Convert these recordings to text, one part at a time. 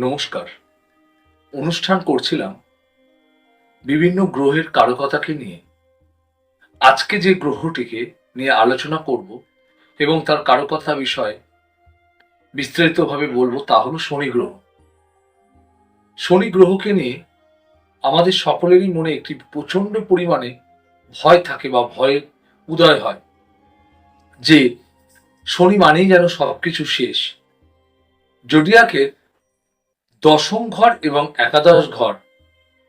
নমস্কার। অনুষ্ঠান করছিলাম বিভিন্ন গ্রহের কারকতাকে নিয়ে। আজকে যে গ্রহটিকে নিয়ে আলোচনা করব এবং তার কারকতা বিষয়ে বিস্তারিতভাবে বলব তা হলো শনি গ্রহ। শনি গ্রহকে নিয়ে আমাদের সকলেরই মনে একটি প্রচণ্ড পরিমাণে ভয় থাকে বা ভয়ের উদয় হয় যে শনি মানেই যেন সবকিছু শেষ। জোডিয়াকের দশম ঘর এবং একাদশ ঘর।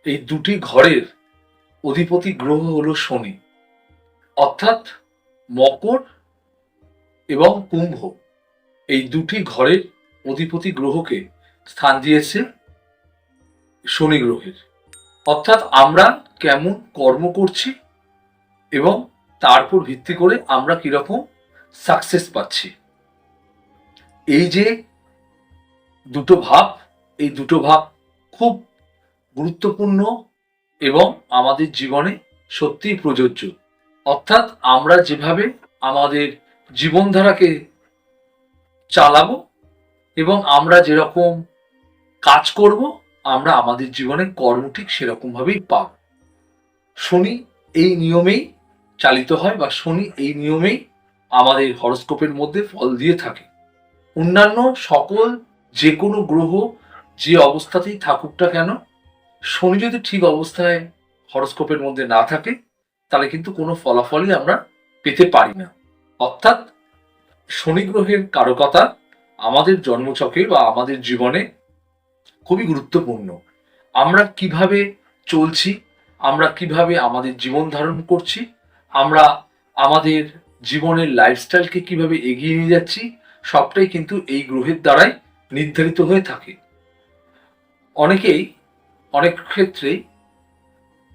এই দুটি ঘরের অধিপতি গ্রহ হলো শনি। অর্থাৎ মকর এবং কুম্ভ। এই দুটি ঘরের অধিপতি গ্রহকে স্থান দিয়েছে শনি গ্রহের। অর্থাৎ আমরা কেমন কর্ম করছি এবং তার উপর ভিত্তি করে আমরা কীরকম সাকসেস পাচ্ছি। এই যে দুটো ভাব এই দুটো ভাব খুব গুরুত্বপূর্ণ এবং আমাদের জীবনে সত্যিই প্রযোজ্য। অর্থাৎ আমরা যেভাবে আমাদের জীবনধারাকে চালাবো এবং আমরা যেরকম কাজ করব, আমরা আমাদের জীবনে কর্ম ঠিক সেরকমভাবেই পাব। শনি এই নিয়মেই চালিত হয় বা শনি এই নিয়মেই আমাদের হরস্কোপের মধ্যে ফল দিয়ে থাকে। অন্যান্য সকল যে কোনো গ্রহ যে অবস্থাতেই থাকুক না কেন, শনি যদি ঠিক অবস্থায় হরস্কোপের মধ্যে না থাকে, তাহলে কিন্তু কোনো ফলাফলই আমরা পেতে পারি না। অর্থাৎ শনি গ্রহের কারকতা আমাদের জন্মচকে বা আমাদের জীবনে খুবই গুরুত্বপূর্ণ। আমরা কীভাবে চলছি, আমরা কীভাবে আমাদের জীবন ধারণ করছি, আমরা আমাদের জীবনের লাইফস্টাইলকে কীভাবে এগিয়ে নিয়ে যাচ্ছি, সবটাই কিন্তু এই গ্রহের দ্বারাই নির্ধারিত হয়ে থাকে। অনেকেই অনেক ক্ষেত্রেই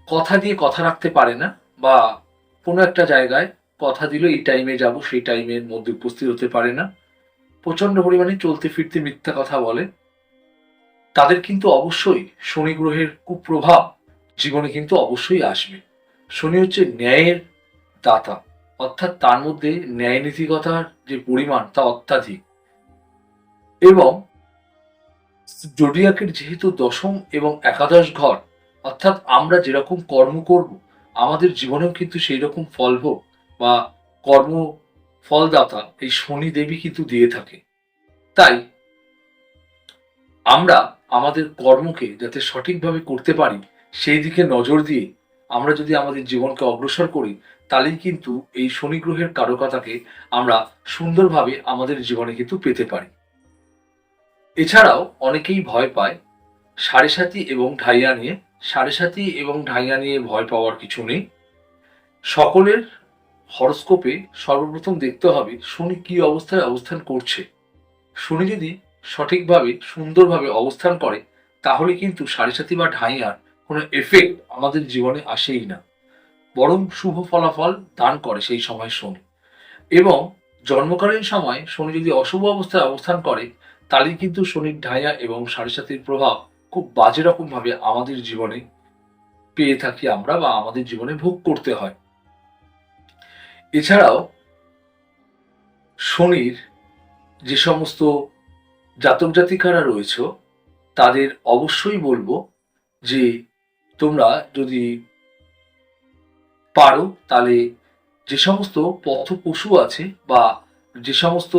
কথা দিয়ে কথা রাখতে পারে না বা কোনো একটা জায়গায় কথা দিল এই টাইমে যাব, সেই টাইমের মধ্যে উপস্থিত হতে পারে না। প্রচণ্ড পরিমাণে চলতে ফিরতে মিথ্যা কথা বলে। তাদের কিন্তু অবশ্যই শনি গ্রহের কুপ্রভাব জীবনে কিন্তু অবশ্যই আসবে। শনি হচ্ছে ন্যায়ের দাতা, অর্থাৎ তার মধ্যে ন্যায় নীতিকতার যে পরিমাণ তা অত্যাধিক। এবং জোডিয়াকের যেহেতু দশম এবং একাদশ ঘর, অর্থাৎ আমরা যেরকম কর্ম করব, আমাদের জীবনেও কিন্তু সেই রকম ফল ফলভোগ বা কর্ম ফলদাতা এই শনি দেবী কিন্তু দিয়ে থাকে। তাই আমরা আমাদের কর্মকে যাতে সঠিকভাবে করতে পারি, সেই দিকে নজর দিয়ে আমরা যদি আমাদের জীবনকে অগ্রসর করি, তাহলেই কিন্তু এই শনি গ্রহের কারকতাকে আমরা সুন্দরভাবে আমাদের জীবনে কিন্তু পেতে পারি। এছাড়াও অনেকেই ভয় পায়। সাড়ে সাতি এবং ঢাইয়া নিয়ে। সাড়ে সাতি এবং ঢাইয়া নিয়ে ভয় পাওয়ার কিছু নেই। সকলের হরস্কোপে সর্বপ্রথম দেখতে হবে শনি কি অবস্থায় অবস্থান করছে। শনি যদি সঠিকভাবে, সুন্দরভাবে অবস্থান করে, তাহলে কিন্তু সাড়ে সাতি বা ঢাইয়ার কোনো এফেক্ট আমাদের জীবনে আসেই না। বরং শুভ ফলাফল দান করে সেই সময় শনি। এবং জন্মকালীন সময় শনি যদি অশুভ অবস্থায় অবস্থান করে তাহলে কিন্তু শনির ঢাইয়া এবং সাড়ে সাতির প্রভাব খুব বাজে রকম ভাবে আমাদের জীবনে পেয়ে থাকি আমরা বা আমাদের জীবনে ভোগ করতে হয়। এছাড়াও শনির যে সমস্ত জাতক জাতিকারা রয়েছে, তাদের অবশ্যই বলব যে তোমরা যদি পারো তাহলে যে সমস্ত পথ পশু আছে বা যে সমস্ত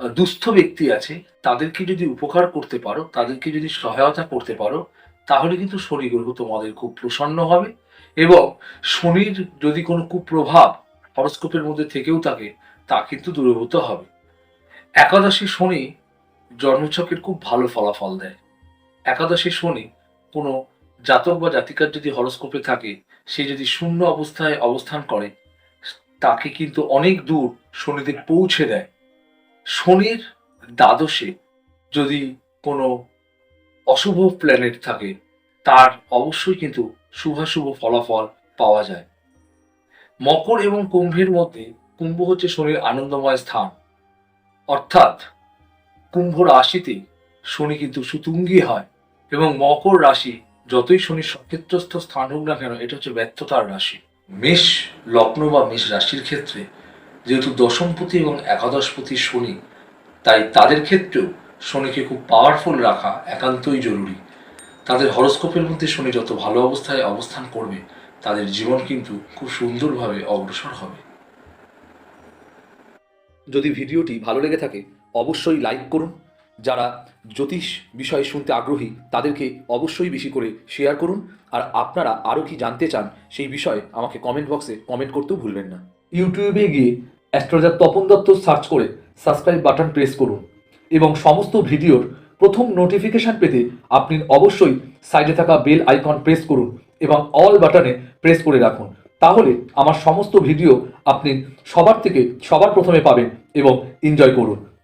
দুস্থ ব্যক্তি আছে, তাদেরকে যদি উপকার করতে পারো, তাদেরকে যদি সহায়তা করতে পারো, তাহলে কিন্তু শনি গ্রহ তোমাদের খুব প্রসন্ন হবে এবং শনির যদি কোনো কুপ্রভাব হরস্কোপের মধ্যে থেকেও থাকে, তা কিন্তু দূরীভূত হবে। একাদশী শনি জন্মছকের খুব ভালো ফলাফল দেয়। একাদশী শনি কোনো জাতক বা জাতিকার যদি হরস্কোপে থাকে, সে যদি শূন্য অবস্থায় অবস্থান করে, তাকে কিন্তু অনেক দূর শনিদেব পৌঁছে দেয়। শনির দ্বাদশে যদি কোনো অশুভ প্ল্যানেট থাকে, তার অবশ্যই কিন্তু শুভাশুভ ফলাফল পাওয়া যায়। মকর এবং কুম্ভের মধ্যে কুম্ভ হচ্ছে শনির আনন্দময় স্থান। অর্থাৎ কুম্ভ রাশিতে শনি কিন্তু সুতুঙ্গি হয় এবং মকর রাশি যতই শনির সক্ষেত্রস্থ স্থান হোক না কেন, এটা হচ্ছে ব্যর্থতার রাশি। মেষ লগ্ন বা মেষ রাশির ক্ষেত্রে যেহেতু দশমপতি এবং একাদশপতি শনি, তাই তাদের ক্ষেত্রেও শনিকে খুব পাওয়ারফুল রাখা একান্তই জরুরি। তাদের হরস্কোপের মধ্যে শনি যত ভালো অবস্থায় অবস্থান করবে, তাদের জীবন কিন্তু খুব সুন্দরভাবে অগ্রসর হবে। যদি ভিডিওটি ভালো লেগে থাকে, অবশ্যই লাইক করুন। যারা জ্যোতিষ বিষয়ে শুনতে আগ্রহী, তাদেরকে অবশ্যই বেশি করে শেয়ার করুন। আর আপনারা আরও কি জানতে চান, সেই বিষয়ে আমাকে কমেন্ট বক্সে কমেন্ট করতেও ভুলবেন না। ইউটিউবে গিয়ে অ্যাস্ট্রোলজার তপন দত্ত সার্চ করে সাবস্ক্রাইব বাটন প্রেস করুন এবং সমস্ত ভিডিওর প্রথম নোটিফিকেশান পেতে আপনি অবশ্যই সাইডে থাকা বেল আইকন প্রেস করুন এবং অল বাটনে প্রেস করে রাখুন। তাহলে আমার সমস্ত ভিডিও আপনি সবার থেকে সবার প্রথমে পাবেন এবং এনজয় করুন।